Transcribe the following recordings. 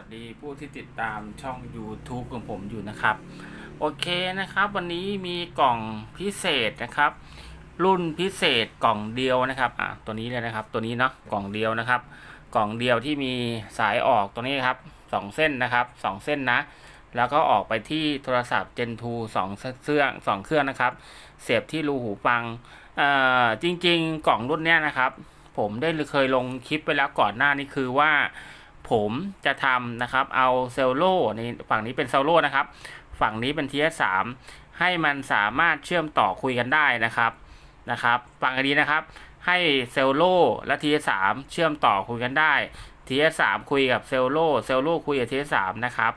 วัสดีผู้ที่ติดตามช่อง YouTube ของผมอยู่นะครับ โอเคนะครับ วันนี้มีกล่องพิเศษนะครับ รุ่นพิเศษกล่องเดียวนะครับอะตัวนี้เลยนะครับ ตัวนี้เนาะกล่องเดียวนะครับ กล่องเดียวที่มีสายออกตัวนี้ครับสองเส้นนะครับสองเส้นนะ แล้วก็ออกไปที่โทรศัพท์ Gen 2สองเครื่องสองเครื่องนะครับ เสียบที่รูหูฟังเอ่อจริง ๆ กล่องรุ่นเนี้ยนะครับ ผมได้เคยลงคลิปไปแล้วก่อนหน้านี้คือว่า ผมจะทำนะครับ เอาเซลโลในฝั่งนี้เป็นเซลโลนะครับ ฝั่งนี้เป็น TS3 ให้มันสามารถเชื่อมต่อคุยกันได้นะครับนะครับฟังกันดีนะครับ ให้เซลโลและ TS3 เชื่อมต่อคุยกันได้ TS3 คุยกับเซลโลเซลโลคุยกับ TS3 นะครับ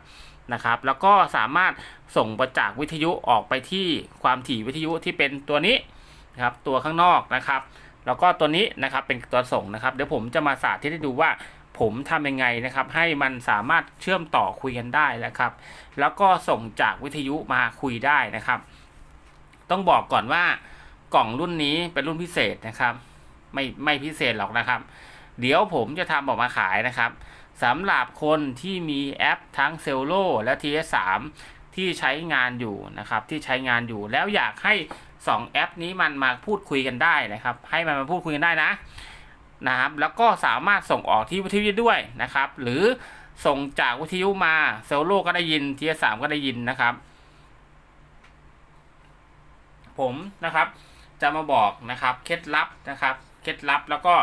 นะครับ แล้วก็สามารถส่งประจากวิทยุออกไปที่ความถี่วิทยุที่เป็นตัวนี้นะครับตัวข้างนอกนะครับ แล้วก็ตัวนี้นะครับเป็นตัวส่งนะครับ เดี๋ยวผมจะมาสาธิตให้ดูว่า ผมทำยังไงนะครับ ให้มันสามารถเชื่อมต่อคุยกันได้นะครับ แล้วก็ส่งจากวิทยุมาคุยได้นะครับ ต้องบอกก่อนว่ากล่องรุ่นนี้เป็นรุ่นพิเศษนะครับ ไม่ไม่พิเศษหรอกนะครับ เดี๋ยวผมจะทำออกมาขายนะครับสำหรับคนที่มีแอปทั้ง c e l l o และ TS3 ที่ใช้งานอยู่นะครับ ที่ใช้งานอยู่แล้วอยากให้ 2 แอปนี้มันมาพูดคุยกันได้นะครับ ให้มันมาพูดคุยกันได้นะ นะครับแล้วก็สามารถส่งออกที่วิทยุด้วยนะครับ หรือส่งจากวิทยุมาเซลโลก็ได้ยินทีสามก็ได้ยินนะครับ ผมนะครับจะมาบอกนะครับเคล็ดลับนะครับเคล็ดลับแล้วก็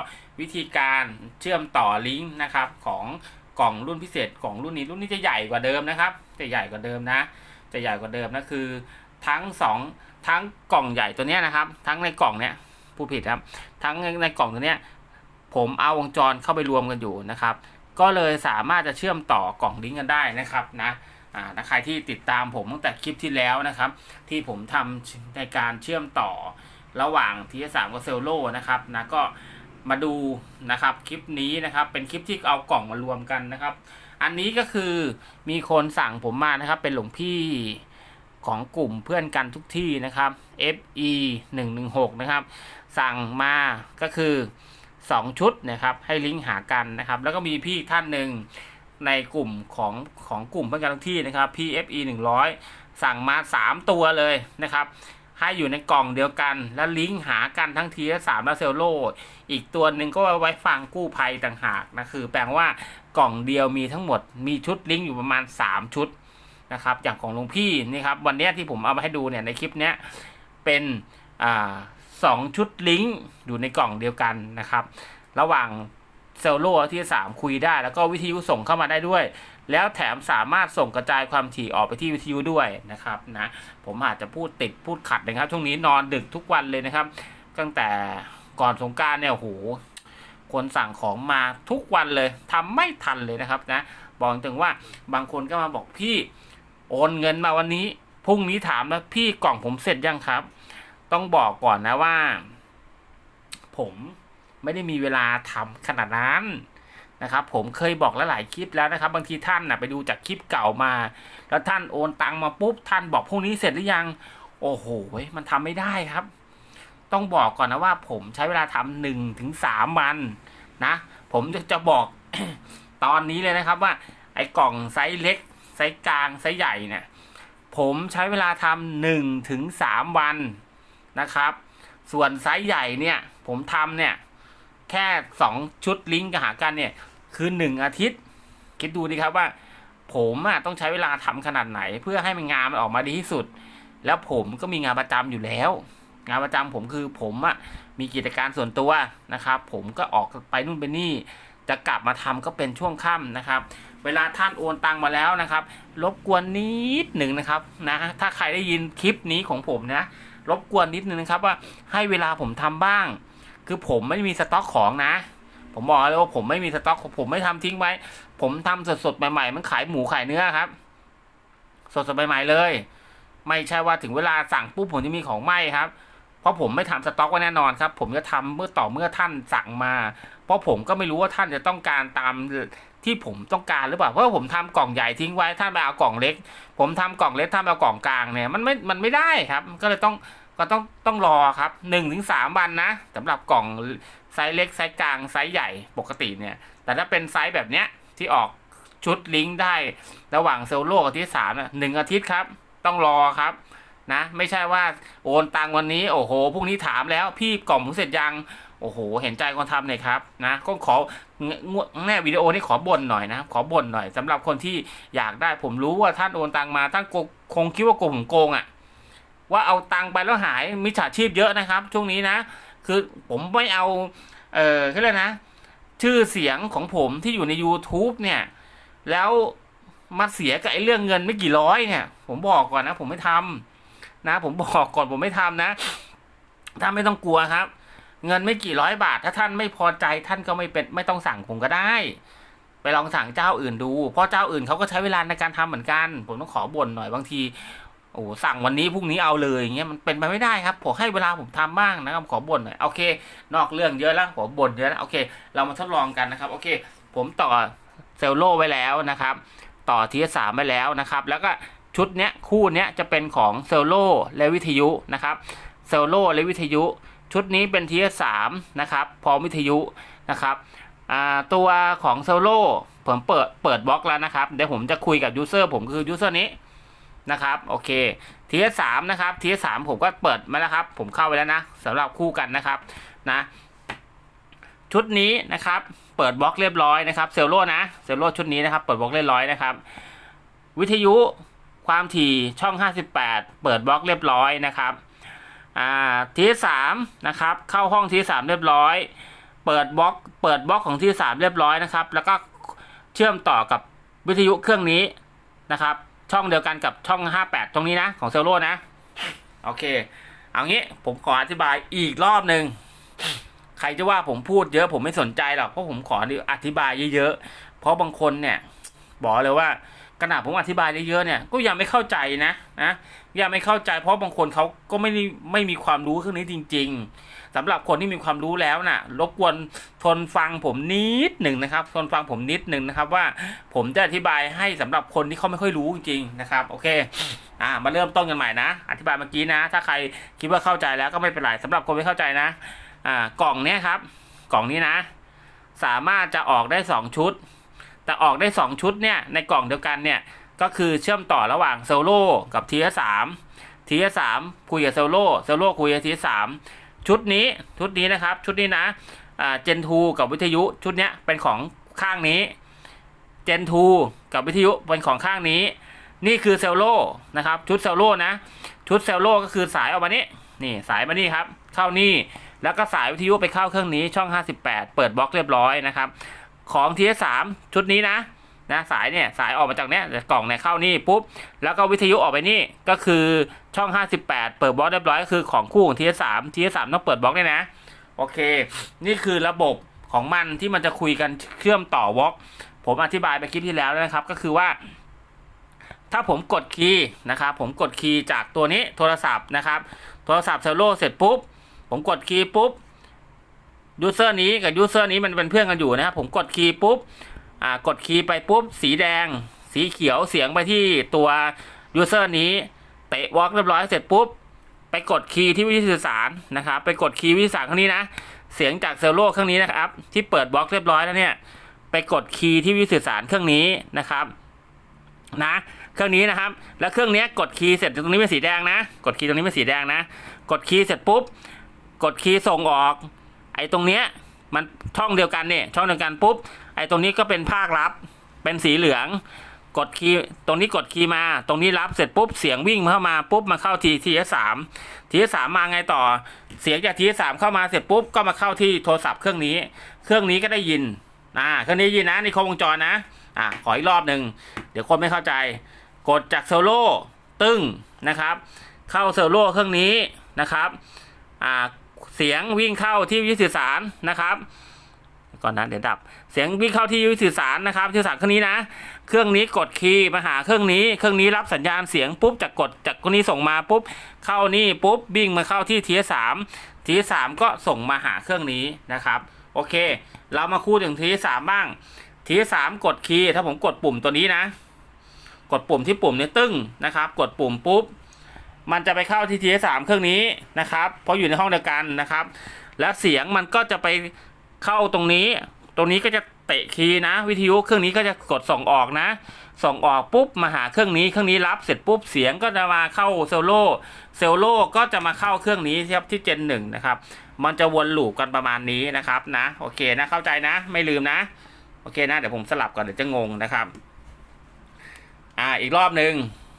วิธีการเชื่อมต่อลิงก์นะครับของกล่องรุ่นพิเศษของรุ่นนี้รุ่นนี้จะใหญ่กว่าเดิมนะครับ จะใหญ่กว่าเดิมนะ จะใหญ่กว่าเดิมนะคือทั้งสองทั้งกล่องใหญ่ตัวนี้นะครับ ทั้งในกล่องเนี้ยผู้ผิดครับ ทั้งในกล่องตัวเนี้ย ผมเอาวงจรเข้าไปรวมกันอยู่นะครับ ก็เลยสามารถจะเชื่อมต่อกล่องลิงก์กันได้นะครับนะอ่าใครที่ติดตามผมตั้งแต่คลิปที่แล้วนะครับ ที่ผมทำในการเชื่อมต่อระหว่าง TS3 กับเซลโลนะครับนะก็มาดูนะครับคลิปนี้นะครับ เป็นคลิปที่เอากล่องมารวมกันนะครับ อันนี้ก็คือมีคนสั่งผมมานะครับ เป็นหลวงพี่ของกลุ่มเพื่อนกันทุกที่นะครับ FE 116นะครับ สั่งมาก็คือ 2 ชุดนะครับให้ลิงก์หากันนะครับแล้วก็มีพี่ท่านหนึ่งในกลุ่มของของกลุ่มเพื่อนกันทุกที่นะครับ PFE 100 สั่งมา 3 ตัวเลยนะครับให้อยู่ในกล่องเดียวกัน แล้วลิงก์หากันทั้งทีและสามและเซลโลอีกตัวหนึ่งก็ไว้ฟังกู้ภัยต่างหากนะคือแปลว่ากล่องเดียวมีทั้งหมดมีชุดลิงก์อยู่ประมาณ 3 ชุดนะครับอย่างของหลวงพี่นี่ครับวันนี้ที่ผมเอามาให้ดูเนี่ยในคลิปเนี้ยเป็นอ่า สองชุดลิงก์อยู่ในกล่องเดียวกันนะครับ ระหว่างเซลโลที่ 3 คุยได้ แล้วก็วิทยุส่งเข้ามาได้ด้วย แล้วแถมสามารถส่งกระจายความถี่ออกไปที่วิทยุด้วยนะครับนะผมอาจจะพูดติดพูดขัดนะครับ ช่วงนี้นอนดึกทุกวันเลยนะครับ ตั้งแต่ก่อนสงการเนี่ยโอ้โหคนสั่งของมาทุกวันเลยทำไม่ทันเลยนะครับนะบอกถึงว่าบางคนก็มาบอกพี่โอนเงินมาวันนี้พรุ่งนี้ถามแล้วพี่กล่องผมเสร็จยังครับ ต้องบอกก่อนนะว่า ผมไม่ได้มีเวลาทำขนาดนั้นนะครับ ผมเคยบอกแล้วหลายคลิปแล้วนะครับ บางทีท่านนะไปดูจากคลิปเก่ามา แล้วท่านโอนตังมาปุ๊บท่านบอกพรุ่งนี้เสร็จหรือยัง โอ้โหมันทำไม่ได้ครับ ต้องบอกก่อนนะว่า ผมใช้เวลาทำหนึ่งถึงสามวันนะผมจะจะบอกตอนนี้เลยนะครับว่า ไอ้กล่องไซส์เล็ก ไซส์กลางไซส์ใหญ่เนี่ยผมใช้เวลาทำหนึ่งถึงสามวัน นะครับ ส่วนไซส์ใหญ่เนี่ยผมทำเนี่ยแค่สองชุดลิงก์กับหากันเนี่ยคือหนึ่งอาทิตย์ คิดดูดีครับว่า ผมอะต้องใช้เวลาทำขนาดไหน เพื่อให้มันงานมันออกมาดีที่สุด แล้วผมก็มีงานประจำอยู่แล้ว งานประจำผมคือผมอะมีกิจการส่วนตัวนะครับ ผมก็ออกไปนู่นไปนี่ จะกลับมาทำก็เป็นช่วงค่ำนะครับ เวลาท่านโอนตังมาแล้วนะครับ รบกวนนิดหนึ่งนะครับนะถ้าใครได้ยินคลิปนี้ของผมนะ รบกวนนิดนึงนะครับว่าให้เวลาผมทำบ้าง คือผมไม่มีสต็อกของนะ ผมบอกเลยว่าผมไม่มีสต็อกผมไม่ทำทิ้งไว้ ผมทำสดๆใหม่ๆมันขายหมูขายเนื้อครับ สดๆใหม่ๆเลย ไม่ใช่ว่าถึงเวลาสั่งปุ๊บผมจะมีของไหมครับเพราะผมไม่ทำสต็อกไว้แน่นอนครับ ผมจะทำเมื่อต่อเมื่อท่านสั่งมา เพราะผมก็ไม่รู้ว่าท่านจะต้องการตามที่ผมต้องการหรือเปล่าเพราะผมทำกล่องใหญ่ทิ้งไว้ท่าไปเอากล่องเล็ก ผมทำกล่องเล็กท่าไปเอากล่องกลางเนี่ยมันไม่มันไม่ได้ครับ ก็เลยต้องก็ต้องต้องรอครับหนึ่งถึงสามวันนะสำหรับกล่องไซส์เล็กไซส์กลางไซส์ใหญ่ปกติเนี่ย แต่ถ้าเป็นไซส์แบบเนี้ยที่ออกชุดลิงก์ได้ระหว่างเซลโลกับที่สามหนึ่งอาทิตย์ครับ ต้องรอครับนะ ไม่ใช่ว่าโอนตังวันนี้ โอ้โหพรุ่งนี้ถามแล้วพี่กล่อมผมเสร็จยัง โอ้โห เห็นใจคนทำหน่อยครับนะก็ของวแน่วิดีโอนี้ขอบ่นหน่อยนะขอบ่นหน่อยสำหรับคนที่อยากได้ผมรู้ว่าท่านโอนตังมาท่านคงคิดว่าโกงผมโกงอะ่ะ ว่าเอาตังไปแล้วหายมิจฉาชีพเยอะนะครับ ช่วงนี้นะ คือผมไม่เอา เออเขาเรียนะ ชื่อเสียงของผมที่อยู่ใน YouTube เนี่ย แล้วมาเสียกับไอ้เรื่องเงินไม่กี่ร้อยเนี่ย ผมบอกก่อนนะ ผมไม่ทำนะ ผมบอกก่อนผมไม่ทำนะท่านไม่ต้องกลัวครับ เงินไม่กี่ร้อยบาท ถ้าท่านไม่พอใจท่านก็ไม่เป็นไม่ต้องสั่งผมก็ได้ ไปลองสั่งเจ้าอื่นดู เพราะเจ้าอื่นเขาก็ใช้เวลาในการทำเหมือนกัน ผมต้องขอบ่นหน่อยบางทีโอ้สั่งวันนี้พรุ่งนี้เอาเลยอย่างเงี้ยมันเป็นไปไม่ได้ครับผมให้เวลาผมทำบ้างนะครับขอบ่นหน่อยโอเค นอกเรื่องเยอะแล้วขอบ่นเยอะแล้วโอเค เรามาทดลองกันนะครับโอเค ผมต่อเซลโลไว้แล้วนะครับ ต่อทีสามไว้แล้วนะครับ แล้วก็ชุดเนี้ยคู่เนี้ยจะเป็นของเซลโลและวิทยุนะครับเซลโลและวิทยุ ชุดนี้เป็นทีสามนะครับ พร้อมวิทยุนะครับตัวของเซลโลผมเปิดเปิดบล็อกแล้วนะครับ เดี๋ยวผมจะคุยกับยูเซอร์ผมคือยูเซอร์นี้นะครับโอเคทีสามนะครับทีสามผมก็เปิดมาแล้วครับ ผมเข้าไปแล้วนะสำหรับคู่กันนะครับนะชุดนี้นะครับเปิดบล็อกเรียบร้อยนะครับเซลโลนะเซลโลชุดนี้นะครับเปิดบล็อกเรียบร้อยนะครับ วิทยุความถี่ช่อง 58 เปิดบล็อกเรียบร้อยนะครับ อ่าทีสามนะครับ เข้าห้องทีสามเรียบร้อย เปิดบล็อก เปิดบล็อกของทีสามเรียบร้อยนะครับ แล้วก็เชื่อมต่อกับวิทยุเครื่องนี้นะครับ ช่องเดียวกันกับช่อง 58 ตรงนี้นะ ของเซลโลนะ โอเค เอางี้ผมขออธิบายอีกรอบหนึ่งใครจะว่าผมพูดเยอะผมไม่สนใจหรอกเพราะผมขออธิบายเยอะๆ เพราะบางคนเนี่ย บอกเลยว่า ขนาดผมอธิบายได้เยอะเนี่ยก็ยังไม่เข้าใจนะนะยังไม่เข้าใจเพราะบางคนเขาก็ไม่ได้ไม่มีความรู้เรื่องนี้จริง ๆสำหรับคนที่มีความรู้แล้วน่ะ รบกวนทนฟังผมนิดหนึ่งนะครับทนฟังผมนิดหนึ่งนะครับว่าผมจะอธิบายให้สำหรับคนที่เขาไม่ค่อยรู้จริงๆนะครับ โอเคอ่ามาเริ่มต้นกันใหม่นะ อธิบายเมื่อกี้นะ ถ้าใครคิดว่าเข้าใจแล้วก็ไม่เป็นไรสำหรับคนไม่เข้าใจนะอ่ากล่องเนี้ยครับ กล่องนี้นะ สามารถจะออกได้สองชุด แต่ออกได้สองชุดเนี่ยในกล่องเดียวกันเนี่ยก็คือเชื่อมต่อระหว่างโซโล่กับทีสามทีสามคุยกับโซโล่โซโล่คุยกับทีสามชุดนี้ชุดนี้นะครับชุดนี้นะเจนทูกับวิทยุชุดเนี้ยเป็นของข้างนี้เจนทูกับวิทยุเป็นของข้างนี้ นี่คือเซลโล่นะครับชุดเซลโล่นะชุดเซลโล่ก็คือสายออกมานี้นี่สายมานี่ครับเข้านี่แล้วก็สายวิทยุไปเข้าเครื่องนี้ช่อง 58 เปิดบล็อกเรียบร้อยนะครับ ของทีสามชุดนี้นะนะสายเนี่ยสายออกมาจากเนี้ยกล่องเนี่ยเข้านี่ปุ๊บแล้วก็วิทยุออกไปนี่ก็คือช่อง 58 เปิดบล็อกเรียบร้อยก็คือของคู่ของทีสามทีสามต้องเปิดบล็อกด้วยนะโอเค นี่คือระบบของมันที่มันจะคุยกันเชื่อมต่อวอล์กผมอธิบายไปคลิปที่แล้วนะครับ ก็คือว่า ถ้าผมกดคีย์นะครับผมกดคีย์จากตัวนี้โทรศัพท์นะครับ โทรศัพท์เซลโลเสร็จปุ๊บ ผมกดคีย์ปุ๊บ ยูเซอร์นี้กับยูเซอร์นี้มันเป็นเพื่อนกันอยู่นะครับผมกดคีย์ปุ๊บอ่ากดคีย์ไปปุ๊บ สีแดง สีเขียวเสียงไปที่ตัวยูเซอร์นี้เตะวอล์กเรียบร้อยเสร็จปุ๊บ ไปกดคีย์ที่วิธีสื่อสารนะครับ ไปกดคีย์วิธีสื่อสารครั้งนี้นะ เสียงจากเซลโลเครื่องนี้นะครับ ที่เปิดบล็อกเรียบร้อยแล้วเนี่ย ไปกดคีย์ที่วิธีสื่อสารเครื่องนี้นะครับ นะ เครื่องนี้นะครับ แล้วเครื่องนี้กดคีย์เสร็จตรงนี้เป็นสีแดงนะ กดคีย์ตรงนี้เป็นสีแดงนะ กดคีย์เสร็จปุ๊บ กดคีย์ส่งออก ไอ้ตรงเนี้ยมันช่องเดียวกันเนี่ยช่องเดียวกันปุ๊บไอ้ตรงนี้ก็เป็นภาครับเป็นสีเหลือง กดคีย์ตรงนี้กดคีย์มา ตรงนี้รับเสร็จปุ๊บเสียงวิ่งเข้ามาปุ๊บมาเข้าทีทีสามทีสามมาไงต่อ เสียงจากทีสามเข้ามาเสร็จปุ๊บก็มาเข้าที่โทรศัพท์เครื่องนี้ เครื่องนี้ก็ได้ยินอ่าเครื่องนี้ยินนะนี่ครบวงจรนะอ่าขออีกรอบหนึ่งเดี๋ยวคนไม่เข้าใจ กดจากโซโล่ตึ้งนะครับ เข้าโซโล่เครื่องนี้นะครับอ่า เสียงวิ่งเข้าที่วิทยุสื่อสารนะครับก่อนนะเดี๋ยวดับ เสียงวิ่งเข้าที่วิทยุสื่อสารนะครับสื่อสารเครื่องนี้นะ เครื่องนี้กดคีย์มาหาเครื่องนี้ เครื่องนี้รับสัญญาณเสียงปุ๊บจากกดจากครื่องนี้ส่งมาปุ๊บเข้านี่ปุ๊บวิ่งมาเข้าที่ทีสามทีสามก็ส่งมาหาเครื่องนี้นะครับโอเค เรามาคู่ถึงทีสามบ้าง ทีสามกดคีย์ถ้าผมกดปุ่มตัวนี้นะ กดปุ่มที่ปุ่มนี้ตึ้งนะครับ กดปุ่มปุ๊บ มันจะไปเข้าทีทีสามเครื่องนี้นะครับ เพราะอยู่ในห้องเดียวกันนะครับ แล้วเสียงมันก็จะไปเข้าตรงนี้ ตรงนี้ก็จะเตะคีย์นะ วิทยุเครื่องนี้ก็จะกดส่งออกนะ ส่งออกปุ๊บมาหาเครื่องนี้ เครื่องนี้รับเสร็จปุ๊บเสียงก็จะมาเข้าเซลโล่เซลโล่ก็จะมาเข้าเครื่องนี้ครับที่เจนหนึ่งนะครับ มันจะวนลูปกันประมาณนี้นะครับนะ โอเคนะเข้าใจนะ ไม่ลืมนะ โอเคนะเดี๋ยวผมสลับก่อนเดี๋ยวจะงงนะครับ อ่าอีกรอบหนึ่ง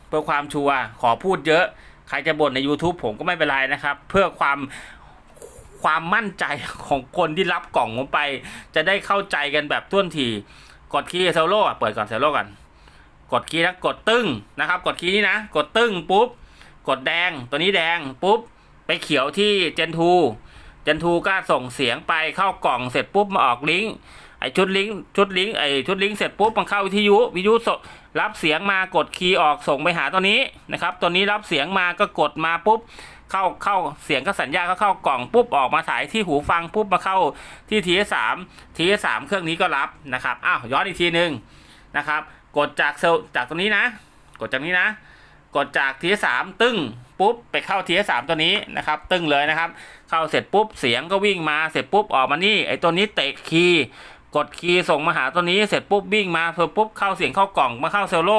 เพื่อความชัวร์ขอพูดเยอะ ใครจะบ่นใน YouTube ผมก็ไม่เป็นไรนะครับ เพื่อความความมั่นใจของคนที่รับกล่องผมไป จะได้เข้าใจกันแบบท่วนทีกดคีย์เซลโล่เปิดก่อนเซลโล่ก่อนกดคีย์นะกดตึ้งนะครับ กดคีย์นี้นะ กดตึ้งปุ๊บ กดแดงตัวนี้แดงปุ๊บ ไปเขียวที่เจนทูเจนทูก็ส่งเสียงไปเข้ากล่องเสร็จปุ๊บมาออกลิงก์ไอชุดลิงก์ชุดลิงก์ไอชุดลิงก์เสร็จปุ๊บมันเข้าวิทยุวิทยุส่ง รับเสียงมากดคีย์ออกส่งไปหาตัวนี้นะครับ ตัวนี้รับเสียงมาก็กดมาปุ๊บเข้าเข้าเสียงก็สัญญาก็เข้ากล่องปุ๊บออกมาสายที่หูฟังปุ๊บมาเข้าที่ทีสามทีสามเครื่องนี้ก็รับนะครับอ้าวย้อนอีกทีหนึ่งนะครับ กดจากเซลจากตรงนี้นะ กดจากนี้นะ กดจากทีสามตึ้งปุ๊บไปเข้าทีสามตัวนี้นะครับ ตึ้งเลยนะครับ เข้าเสร็จปุ๊บเสียงก็วิ่งมาเสร็จปุ๊บออกมานี่ไอ้ตัวนี้เตะคีย์ กดคีย์ส่งมาหาตัวนี้เสร็จปุ๊บวิ่งมาเสร็จปุ๊บเข้าเสียงเข้ากล่องมาเข้าเซลโล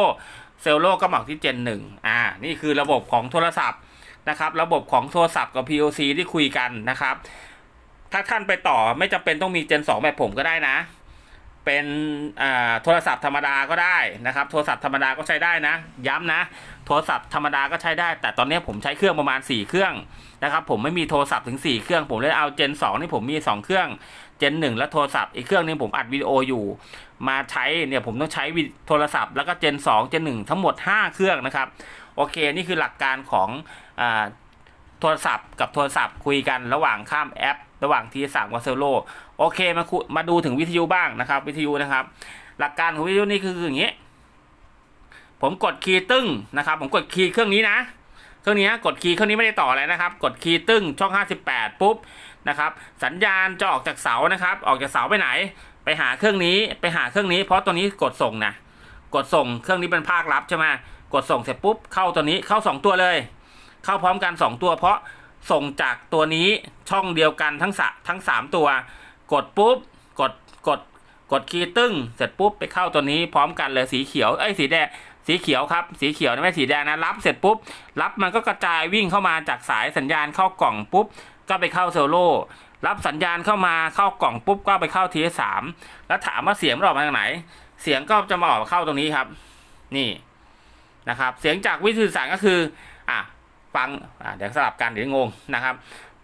เซลโลก็หมักที่เจนหนึ่งอ่า นี่คือระบบของโทรศัพท์นะครับ ระบบของโทรศัพท์กับ POC ที่คุยกันนะครับ ถ้าท่านไปต่อไม่จำเป็นต้องมีเจน2แบบผมก็ได้นะ เป็นโทรศัพท์ธรรมดาก็ได้นะครับ โทรศัพท์ธรรมดาก็ใช้ได้นะ ย้ำนะ โทรศัพท์ธรรมดาก็ใช้ได้ แต่ตอนนี้ผมใช้เครื่องประมาณ 4 เครื่องนะครับ ผมไม่มีโทรศัพท์ถึง 4 เครื่อง ผมเลยเอาเจน2นี่ผมมี 2 เครื่อง เจน1และโทรศัพท์อีกเครื่องนึงผมอัดวิดีโออยู่ มาใช้เนี่ยผมต้องใช้โทรศัพท์แล้วก็เจน2เจน1ทั้งหมด 5 เครื่องนะครับ โอเค นี่คือหลักการของอโทรศัพท์กับโทรศัพท์คุยกันระหว่างข้ามแอป ระหว่างทีสามกับเซลโลโอเคมาคุมาดูถึงวิทยุบ้างนะครับ วิทยุนะครับ หลักการของวิทยุนี่คืออย่างนี้ ผมกดคีย์ตึ้งนะครับ ผมกดคีย์เครื่องนี้นะ เครื่องนี้กดคีย์เครื่องนี้ไม่ได้ต่ออะไรนะครับ กดคีย์ตึ้งช่อง 58 ปุ๊บนะครับสัญญาณจะออกจากเสานะครับ ออกจากเสาไปไหน ไปหาเครื่องนี้ไปหาเครื่องนี้ เพราะตัวนี้กดส่งนะกดส่งเครื่องนี้เป็นภาครับใช่ไหมกดส่งเสร็จปุ๊บเข้าตัวนี้เข้า 2 ตัวเลย เข้าพร้อมกัน 2 ตัว เพราะส่งจากตัวนี้ช่องเดียวกันทั้งสทั้ง 3 ตัว กดปุ๊บกดกดกดคีย์ตึ้งเสร็จปุ๊บไปเข้าตัวนี้พร้อมกันเลยสีเขียวเอ้ยสีแดง สีเขียวครับ สีเขียวนะไม่สีแดงนะ รับเสร็จปุ๊บ รับมันก็กระจายวิ่งเข้ามาจากสายสัญญาณเข้ากล่องปุ๊บ ก็ไปเข้าเซลโลรับสัญญาณเข้ามาเข้ากล่องปุ๊บก็ไปเข้าทีสามแล้วถามว่าเสียงมันออกมาจากไหน เสียงก็จะมาออกเข้าตรงนี้ครับ นี่นะครับ เสียงจากวิทยุสื่อสารก็คืออะฟังอะเดี๋ยวสลับกันเดี๋ยวงงนะครับ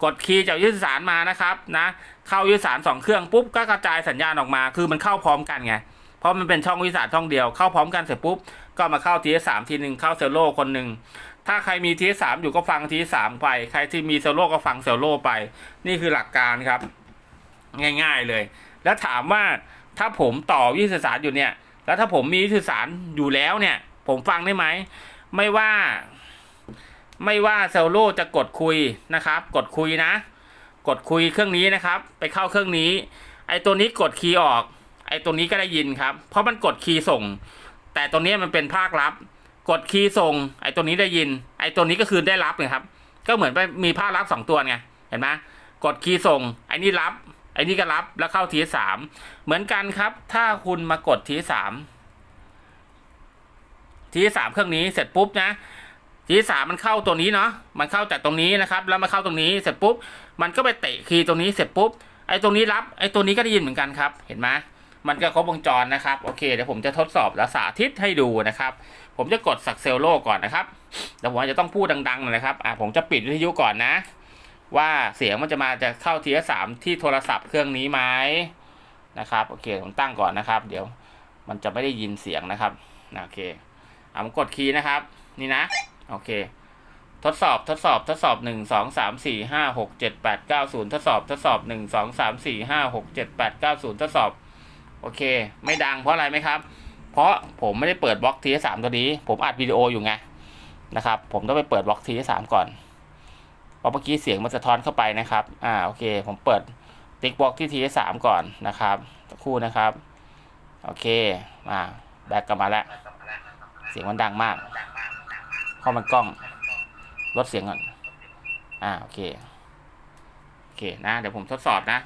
กดคีย์จากวิทยุสื่อสารมานะครับนะ เข้าวิทยุสื่อสารสองเครื่องปุ๊บก็กระจายสัญญาณออกมา คือมันเข้าพร้อมกันไง เพราะมันเป็นช่องวิสาช่องเดียวเข้าพร้อมกันเสร็จปุ๊บก็มาเข้าทีสามทีหนึ่งเข้าเซลโลคนหนึ่งถ้าใครมีทีสามอยู่ก็ฟังทีสามไป ใครที่มีเซลโลก็ฟังเซลโลไป นี่คือหลักการครับ ง่ายๆเลย แล้วถามว่าถ้าผมต่อวิสื่อสารอยู่เนี่ย แล้วถ้าผมมีวิสื่อสารอยู่แล้วเนี่ย ผมฟังได้ไหมไม่ว่า ไม่ว่าเซลโลจะกดคุยนะครับ กดคุยนะ กดคุยเครื่องนี้นะครับ ไปเข้าเครื่องนี้ ไอ้ตัวนี้กดคีย์ออก ไอ้ตัวนี้ก็ได้ยินครับ เพราะมันกดคีย์ส่ง แต่ตัวนี้มันเป็นภาครับ กดคีย์ส่ง ไอ้ตัวนี้ได้ยิน ไอ้ตัวนี้ก็คือได้รับไงครับ ก็เหมือนไปมีภาครับสองตัวไง เห็นไหมกดคีย์ส่ง ไอ้นี่รับ ไอ้นี่ก็รับแล้วเข้าทีสามเหมือนกันครับ ถ้าคุณมากดทีสามทีสามเครื่องนี้เสร็จปุ๊บนะทีสามมันเข้าตัวนี้เนาะ มันเข้าจากตรงนี้นะครับ แล้วมาเข้าตรงนี้เสร็จปุ๊บ มันก็ไปเตะคีย์ตรงนี้เสร็จปุ๊บ ไอ้ตรงนี้รับ ไอ้ตัวนี้ก็ได้ยินเหมือนกันครับ เห็นไหม มันก็ครบวงจรนะครับ โอเคเดี๋ยวผมจะทดสอบและสาธิตให้ดูนะครับ ผมจะกดสักเซลโลก่อนนะครับเดี๋ยวผมอาจจะต้องพูดดังๆหน่อยนะครับอ่าผมจะปิดวิทยุก่อนนะ ว่าเสียงมันจะมาจะเข้าทีละสามที่โทรศัพท์เครื่องนี้ไหมนะครับโอเคผมตั้งก่อนนะครับ เดี๋ยวมันจะไม่ได้ยินเสียงนะครับโอเคอ่าผมกดคีย์นะครับ นี่นะโอเค ทดสอบทดสอบทดสอบหนึ่งสองสามสี่ห้าหกเจ็ดแปดเก้าศูนย์ทดสอบทดสอบหนึ่งสองสามสี่ห้าหกเจ็ดแปดเก้าศูนย์ทดสอบ โอเค ไม่ดังเพราะอะไรไหมครับ เพราะผมไม่ได้เปิดบล็อกทีสามตัวนี้ ผมอัดวิดีโออยู่ไงนะครับ ผมต้องไปเปิดบล็อกทีสามก่อนเพราะเมื่อกี้เสียงมันสะท้อนเข้าไปนะครับ อ่าโอเค ผมเปิดติ๊กบล็อกที่ทีสามก่อนนะครับสักครู่นะครับ โอเคมาแบกกลับมาแล้วเสียงมันดังมากเพราะมันกล้องลดเสียงก่อน อ่าโอเค โอเคนะ เดี๋ยวผมทดสอบนะ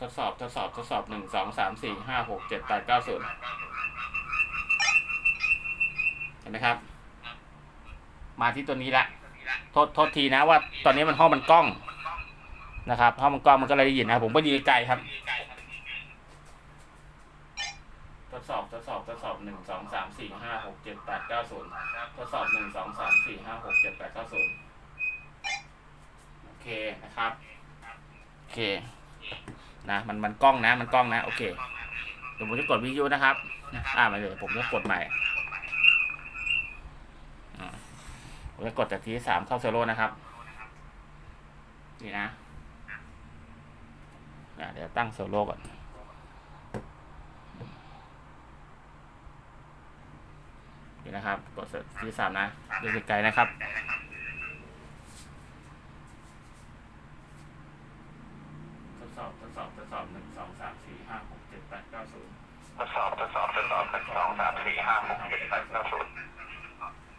ทดสอบทดสอบทดสอบหนึ่งสองสามสี่ห้าหกเจ็ดแปดเก้าศูนย์เห็นไหมครับ มาที่ตัวนี้ละโทษโทษทีนะว่า ตอนนี้มันห้องมันกล้องนะครับห้องมันกล้องมันก็เลยได้ยินนะผมก็ดีไกลครับทดสอบทดสอบทดสอบหนึ่งสองสามสี่ห้าหกเจ็ดแปดเก้าศูนย์ทดสอบหนึ่งสองสามสี่ห้าหกเจ็ดแปดเก้าศูนย์โอเคนะครับโอเค นะมันมันกล้องนะ มันกล้องนะ โอเคเดี๋ยวผมจะกดวิทยุนะครับอ่ามาเลยผมจะกดใหม่ผมจะกดจากทีสามเข้าเซโร่นะครับ นี่นะเดี๋ยวตั้งเซโร่ก่อนนี่นะครับ กดที่สามนะดูไกลๆนะครับ ทดสอบทดสอบทดสอบหนึ่งสองสามสี่ห้าหกเจ็ดแปดเก้าศูนย์ ทดสอบทดสอบทดสอบห นึ่งสองสามสี่ห้าหกเจ็ดแปดเก้าศูนย์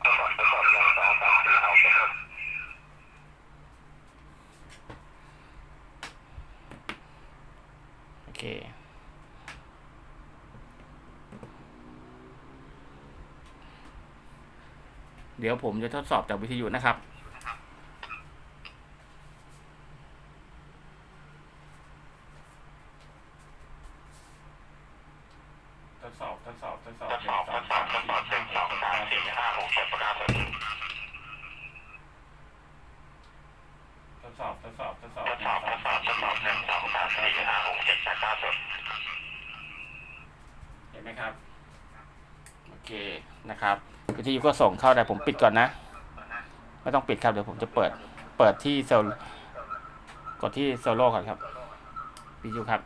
ทดสอบทดสอบหนึ่งสองสามสี่ห้าหกเจ็ดแปดโอเคเดี๋ยวผมจะทดสอบจากวิทยุนะครับ ทดสอบทดสอบทดสอบ ทดสอบทดสอบทดสอบหนึ่งสองสามสี่ห้าหกเจ็ดแปดเก้าศูนย์ ทดสอบทดสอบทดสอบ ทดสอบทดสอบทดสอบหนึ่งสองสามสี่ห้าหกเจ็ดแปดเก้าศูนย์ เห็นไหมครับ โอเคนะครับ วก็ส่งเข้าแต่ผมปิดก่อนนะ ไม่ต้องปิดครับเดี๋ยวผมจะเปิด เปิดที่เซลกดที่โซโล่ก่อนครับวิวครับ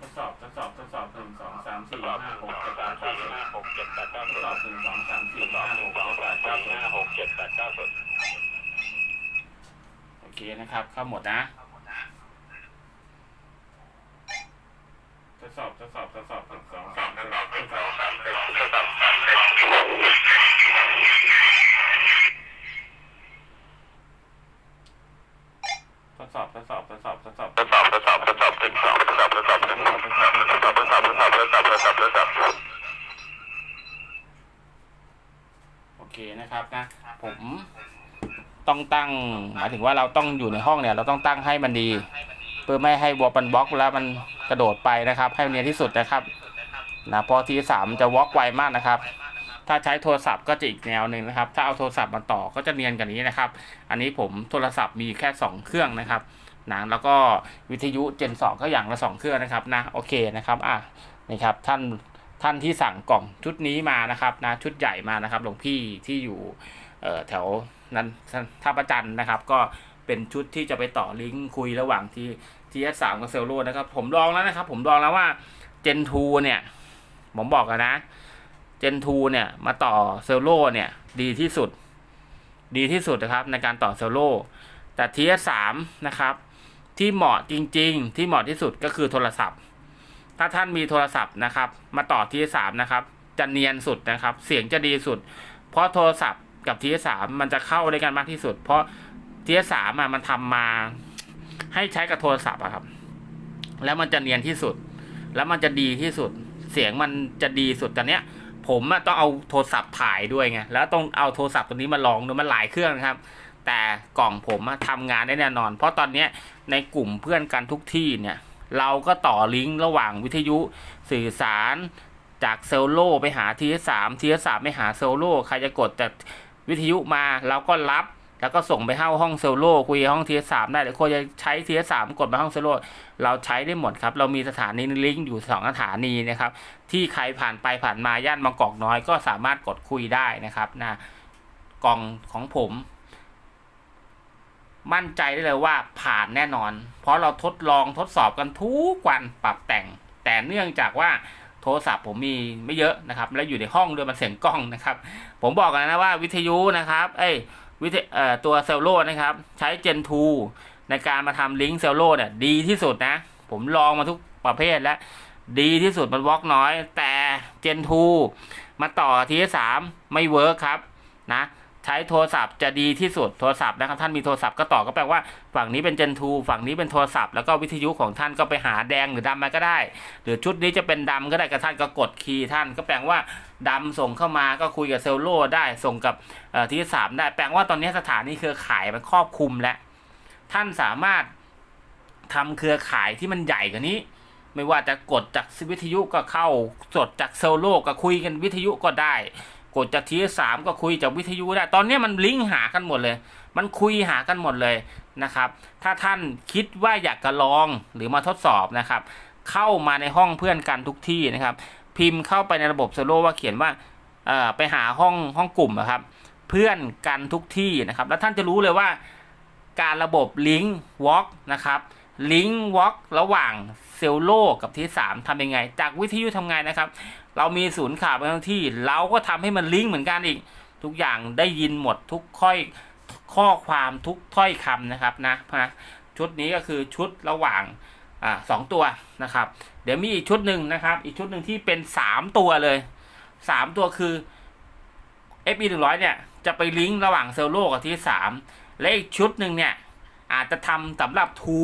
ทดสอบทดสอบทดสอบหนึ่งสองสาม ท สี่ ดสอบห ห้า นึ่ง ห ส ก อง เจ็ดแป สาม ดเก้า สี่ สิบ ห้าหกเจ็ดแปดเก้า ทด ศูน สอบ ย์ หนึ่งสองสาม ท สี่ ดสอ ห้า บห ห นึ่ง ก สอง เจ็ดแป สาม ด สี่ เก้าสิบ ห้าหกเจ็ดแปดเก้าศูนย์ โอเคนะครับ เข้าหมดนะ ทดสอบทดสอบทดสอบหนึ่งสองสามทดสอบทดสอบ สามสี่ทดสอบสามสี่ ทดสอบทดสอบทดสอบทดสอบ ทดสอบทดสอบทดสอบหนึ่งสองทดสอบทดสอบหนึ่งสองทดสอบทดสอบทดสอบทดสอบทดสอบทดสอบทดสอบ โอเคนะครับนะ ผมต้องตั้ง หมายถึงว่าเราต้องอยู่ในห้องเนี่ย เราต้องตั้งให้มันดี เพื่อไม่ให้วอลปันบล็อกแล้วมันกระโดดไปนะครับ ให้มันเนียนที่สุดนะครับนะพอทีสามจะวอล์กไวมากนะครับ ถ้าใช้โทรศัพท์ก็จะอีกแนวหนึ่งนะครับ ถ้าเอาโทรศัพท์มาต่อก็จะเนียนกว่านี้นะครับ อันนี้ผมโทรศัพท์มีแค่ 2 เครื่องนะครับนะแล้วก็วิทยุเจน2ก็อย่างละ2เครื่องนะครับนะโอเคนะครับอะนี่ครับท่านท่านที่สั่งกล่องชุดนี้มานะครับนะชุดใหญ่มานะครับหลวงพี่ที่อยู่ แถวนั้นท่าประจันนะครับ ก็เป็นชุดที่จะไปต่อลิงก์คุยระหว่างที่ทีเอสสามกับเซลโลนะครับ ผมลองแล้วนะครับ ผมลองแล้วว่าเจน2เนี่ย ผมบอกกันนะเจน2เนี่ย มาต่อเซลโลเนี่ย ดีที่สุด ดีที่สุดนะครับ ในการต่อเซลโลแต่ทีเอสามนะครับ ที่เหมาะจริง ๆ ที่เหมาะที่สุดก็คือโทรศัพท์ ถ้าท่านมีโทรศัพท์นะครับ มาต่อทีเอสามนะครับ จะเนียนสุดนะครับ เสียงจะดีสุด เพราะโทรศัพท์ กับทีสามมันจะเข้าด้วยกันมากที่สุด เพราะทีสามอะมันทำมาให้ใช้กับโทรศัพท์อะครับ แล้วมันจะเนียนที่สุด แล้วมันจะดีที่สุด เสียงมันจะดีสุดแต่เนี้ย ผมอะต้องเอาโทรศัพท์ถ่ายด้วยไงแล้วต้องเอาโทรศัพท์ตัวนี้มาลองดูมันหลายเครื่องนะครับ แต่กล่องผมอะทำงานได้แน่นอน เพราะตอนเนี้ยในกลุ่มเพื่อนกันทุกที่เนี่ย เราก็ต่อลิงก์ระหว่างวิทยุสื่อสารจากเซลโลไปหาทีสามทีสามไปหาเซลโลใครจะกดจาก วิทยุมาเราก็รับ แล้วก็ส่งไปเข้าห้องเซลโล่คุยห้องทีสามได้หรือคนจะใช้ทีสามกดไปห้องเซลโล่เราใช้ได้หมดครับ เรามีสถานีลิงก์อยู่สองสถานีนะครับ ที่ใครผ่านไปผ่านมาย่านบางกอกน้อยก็สามารถกดคุยได้นะครับนะกล่องของผมมั่นใจได้เลยว่าผ่านแน่นอน เพราะเราทดลองทดสอบกันทุกวันปรับแต่ง แต่เนื่องจากว่า ทรศัพท์ผมมีไม่เยอะนะครับ แล้วอยู่ในห้องด้วยมันเสียงกล้องนะครับ ผมบอกกันนะว่าวิทยุนะครับเอ้ยวิธีเอ่อตัวเซลโลนะครับ ใช้ Gen 2 ในการมาทำลิงก์เซลโลเนี่ยดีที่สุดนะ ผมลองมาทุกประเภทแล้วดีที่สุดมันวอกน้อย แต่ Gen 2 มาต่อทีสามไม่เวิร์คครับนะ ใช้โทรศัพท์จะดีที่สุดโทรศัพท์นะครับท่านมีโทรศัพท์ก็ต่อก็แปลว่าฝั่งนี้เป็น Gen 2ฝั่งนี้เป็นโทรศัพท์แล้วก็วิทยุของท่านก็ไปหาแดงหรือดำมาก็ได้ หรือชุดนี้จะเป็นดำก็ได้กับท่านก็กดคีย์ท่านก็แปลว่าดำส่งเข้ามาก็คุยกับเซลโลได้ส่งกับเอ่อทีสามได้แปลว่าตอนนี้สถานีเครือข่ายมันครอบคลุมแล้วท่านสามารถทำเครือข่ายที่มันใหญ่กว่านี้ ไม่ว่าจะกดจากวิทยุก็เข้าสดจากเซลโลก็คุยกันวิทยุก็ได้ ดจากทีสามก็คุยจากวิทยุได้ ตอนนี้มันลิงก์หากันหมดเลย มันคุยหากันหมดเลยนะครับ ถ้าท่านคิดว่าอยากจะลองหรือมาทดสอบนะครับ เข้ามาในห้องเพื่อนกันทุกที่นะครับ พิมพ์เข้าไปในระบบโซโลว่าเขียนว่าเอ่อไปหาห้องห้องกลุ่มอะครับ เพื่อนกันทุกที่นะครับ แล้วท่านจะรู้เลยว่าการระบบลิงก์วอล์กนะครับลิงก์วอล์กระหว่างเซลโลกับที่สามทำยังไง จากวิทยุทำไงนะครับ เรามีศูนย์ข่าวประจำที่ เราก็ทำให้มันลิงก์เหมือนกันอีก ทุกอย่างได้ยินหมดทุกค่อยข้อความทุกถ้อยคำนะครับนะชุดนี้ก็คือชุดระหว่างอสองตัวนะครับ เดี๋ยวมีอีกชุดหนึ่งนะครับ อีกชุดหนึ่งที่เป็นสามตัวเลยสามตัวคือ FE 1 0 0เนี่ย จะไปลิงก์ระหว่างเซลโลกับที่สามและอีกชุดหนึ่งเนี่ย อาจจะทำสำหรับทู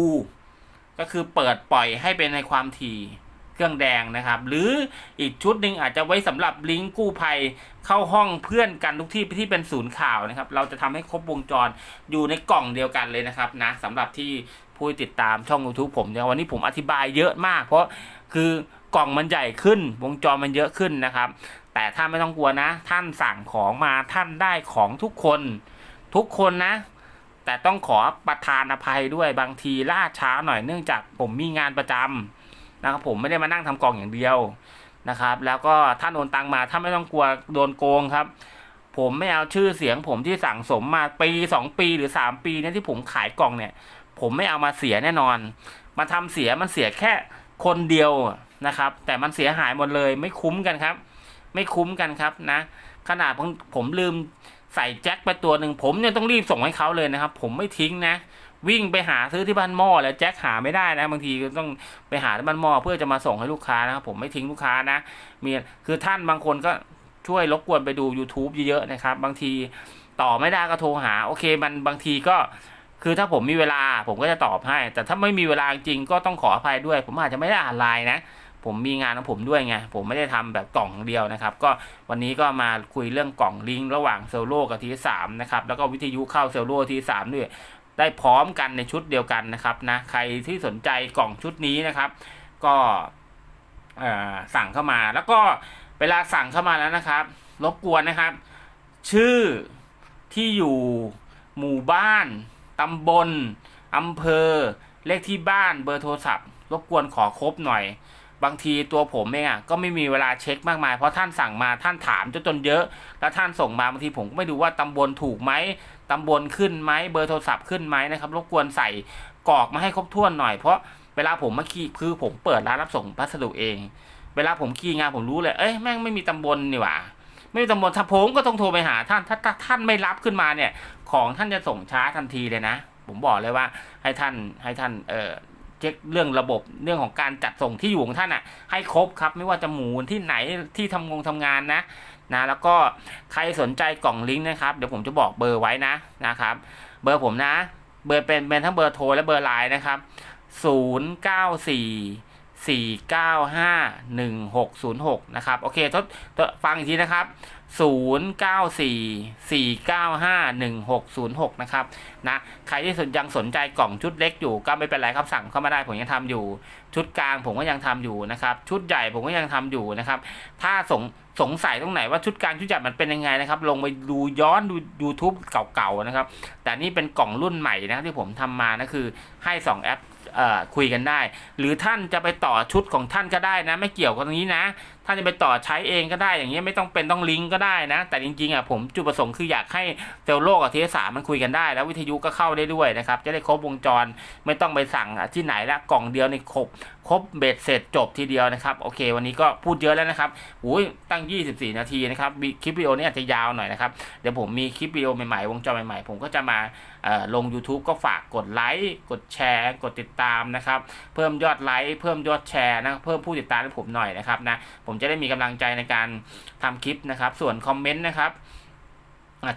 ก็คือเปิดปล่อยให้เป็นในความถี่ เครื่องแดงนะครับ หรืออีกชุดหนึ่งอาจจะไว้สำหรับลิงก์กู้ภัยเข้าห้องเพื่อนกันทุกที่ที่เป็นศูนย์ข่าวนะครับ เราจะทำให้ครบวงจรอยู่ในกล่องเดียวกันเลยนะครับนะสำหรับที่ผู้ติดตามช่อง YouTube ผมเนี่ยวันนี้ผมอธิบายเยอะมาก เพราะคือกล่องมันใหญ่ขึ้น วงจรมันเยอะขึ้นนะครับ แต่ท่านไม่ต้องกลัวนะ ท่านสั่งของมาท่านได้ของทุกคน ทุกคนนะ แต่ต้องขอประทานอภัยด้วยบางทีล่าช้าหน่อยเนื่องจากผมมีงานประจำ นะครับผมไม่ได้มานั่งทำกล่องอย่างเดียวนะครับ แล้วก็ท่านโอนตังมาถ้าไม่ต้องกลัวโดนโกงครับ ผมไม่เอาชื่อเสียงผมที่สั่งสมมาปีสองปีหรือสามปีเนี่ยที่ผมขายกล่องเนี่ย ผมไม่เอามาเสียแน่นอน มาทำเสียมันเสียแค่คนเดียวนะครับ แต่มันเสียหายหมดเลยไม่คุ้มกันครับ ไม่คุ้มกันครับนะ ขนาดผมผมลืมใส่แจ็คไปตัวหนึ่งผมเนี่ยต้องรีบส่งให้เขาเลยนะครับ ผมไม่ทิ้งนะ วิ่งไปหาซื้อที่บ้านหม้อแล้วแจ็คหาไม่ได้นะบางทีก็ต้องไปหาที่บ้านหม้อเพื่อจะมาส่งให้ลูกค้านะครับผมไม่ทิ้งลูกค้านะมีคือท่านบางคนก็ช่วยรบกวนไปดู YouTube เยอะๆนะครับ บางทีต่อไม่ได้ก็โทรหา โอเคมันบางทีก็คือถ้าผมมีเวลาผมก็จะตอบให้ แต่ถ้าไม่มีเวลาจริงก็ต้องขออภัยด้วย ผมอาจจะไม่ได้อ่านไลน์นะ ผมมีงานของผมด้วยไง ผมไม่ได้ทำแบบกล่องเดียวนะครับ ก็วันนี้ก็มาคุยเรื่องกล่องลิงก์ระหว่างเซลโลกับทีสามนะครับ แล้วก็วิทยุเข้าเซลโลทีสามด้วย ได้พร้อมกันในชุดเดียวกันนะครับนะใครที่สนใจกล่องชุดนี้นะครับ ก็สั่งเข้ามาแล้วก็เวลาสั่งเข้ามาแล้วนะครับ รบกวนนะครับ ชื่อที่อยู่หมู่บ้านตำบลอำเภอ เลขที่บ้านเบอร์โทรศัพท์ รบกวนขอครบหน่อย บางทีตัวผมเองอะก็ไม่มีเวลาเช็คมากมายเพราะท่านสั่งมาท่านถามจนจนเยอะ แล้วท่านส่งมาบางทีผมก็ไม่ดูว่าตำบลถูกไหมตำบลขึ้นไหมเบอร์โทรศัพท์ขึ้นไหมนะครับรบกวนใส่กรอกมาให้ครบถ้วนหน่อยเพราะเวลาผมมาคีย์คือผมเปิดร้านรับส่งพัสดุเอง เวลาผมคีย์งานผมรู้เลยเอ้ยแม่งไม่มีตำบลนี่หว่าไม่มีตำบลถ้าผมก็ต้องโทรไปหาท่านถ้าท่านไม่รับขึ้นมาเนี่ย ของท่านจะส่งช้าทันทีเลยนะ ผมบอกเลยว่าให้ท่านให้ท่านเออ ช็คเรื่องระบบเรื่องของการจัดส่งที่อยู่ของท่านอะ ให้ครบครับ ไม่ว่าจะหมูที่ไหนที่ทำงงทำงานนะนะ แล้วก็ใครสนใจกล่องลิงก์นะครับ เดี๋ยวผมจะบอกเบอร์ไว้นะนะครับ เบอร์ผมนะ เบอร์เป็นเป็นทั้งเบอร์โทรและเบอร์ไลน์นะครับ 094 เก้าสี่เก้าห้าหนึ่งหกศูนย์หกนะครับ โอเคทดทดฟังอีกทีนะครับ 0944951606 นะครับนะใครที่สนยังสนใจกล่องชุดเล็กอยู่ก็ไม่เป็นไรครับสั่งเข้ามาได้ผมยังทำอยู่ ชุดกลางผมก็ยังทำอยู่นะครับ ชุดใหญ่ผมก็ยังทำอยู่นะครับ ถ้าสงสงสัยตรงไหนว่าชุดกลางชุดใหญ่มันเป็นยังไงนะครับ ลงไปดูย้อนดู YouTube เก่าๆนะครับ แต่นี่เป็นกล่องรุ่นใหม่นะที่ผมทำมานะคือให้ 2 แอปเอ่อ คุยกันได้ หรือท่านจะไปต่อชุดของท่านก็ได้นะ ไม่เกี่ยวกับตรงนี้นะ ท่านจะไปต่อใช้เองก็ได้อย่างเงี้ยไม่ต้องเป็นต้องลิงก์ก็ได้นะ แต่จริงๆอะผมจุดประสงค์คืออยากให้เซลล์โลกกับทีสามันคุยกันได้ แล้ววิทยุก็เข้าได้ด้วยนะครับ จะได้ครบวงจรไม่ต้องไปสั่งที่ไหนละกล่องเดียวในครบครบเบ็ดเสร็จจบทีเดียวนะครับโอเค วันนี้ก็พูดเยอะแล้วนะครับอุ้ยตั้ง 24 นาทีนะครับมีคลิปวิดีโอนี้อาจจะยาวหน่อยนะครับเดี๋ยวผมมีคลิปวิดีโอใหม่ๆวงจรใหม่ๆ ผมก็จะมาลง YouTube ก็ฝากกดไลค์กดแชร์ กดติดตามนะครับเพิ่มยอดไลค์เพิ่มยอดแชร์นะเพิ่มผู้ติดตามให้ผมหน่อยนะครับนะผมจะได้มีกำลังใจในการทำคลิปนะครับ ส่วนคอมเมนต์นะครับ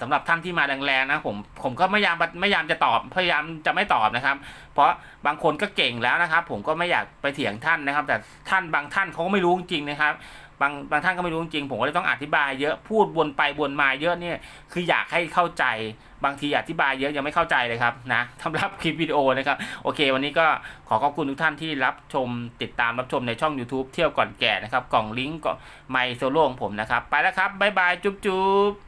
สำหรับท่านที่มาแรงๆนะผมผมก็ไม่ยามไม่ยามจะตอบพยายามจะไม่ตอบนะครับ เพราะบางคนก็เก่งแล้วนะครับ ผมก็ไม่อยากไปเถียงท่านนะครับ แต่ท่านบางท่านเขาก็ไม่รู้จริงนะครับ บางบางท่านก็ไม่รู้จริงผมก็เลยต้องอธิบายเยอะพูดวนไปวนมาเยอะเนี่ยคืออยากให้เข้าใจบางทีอธิบายเยอะยังไม่เข้าใจเลยครับนะสำหรับคลิปวิดีโอนะครับโอเค วันนี้ก็ขอขอบคุณทุกท่านที่รับชมติดตามรับชมในช่อง YouTube เที่ยวก่อนแก่นะครับกล่องลิงก์ก็ไมโซโล่ของผมนะครับ ไปแล้วครับบ๊ายบายจุ๊บจุ๊บ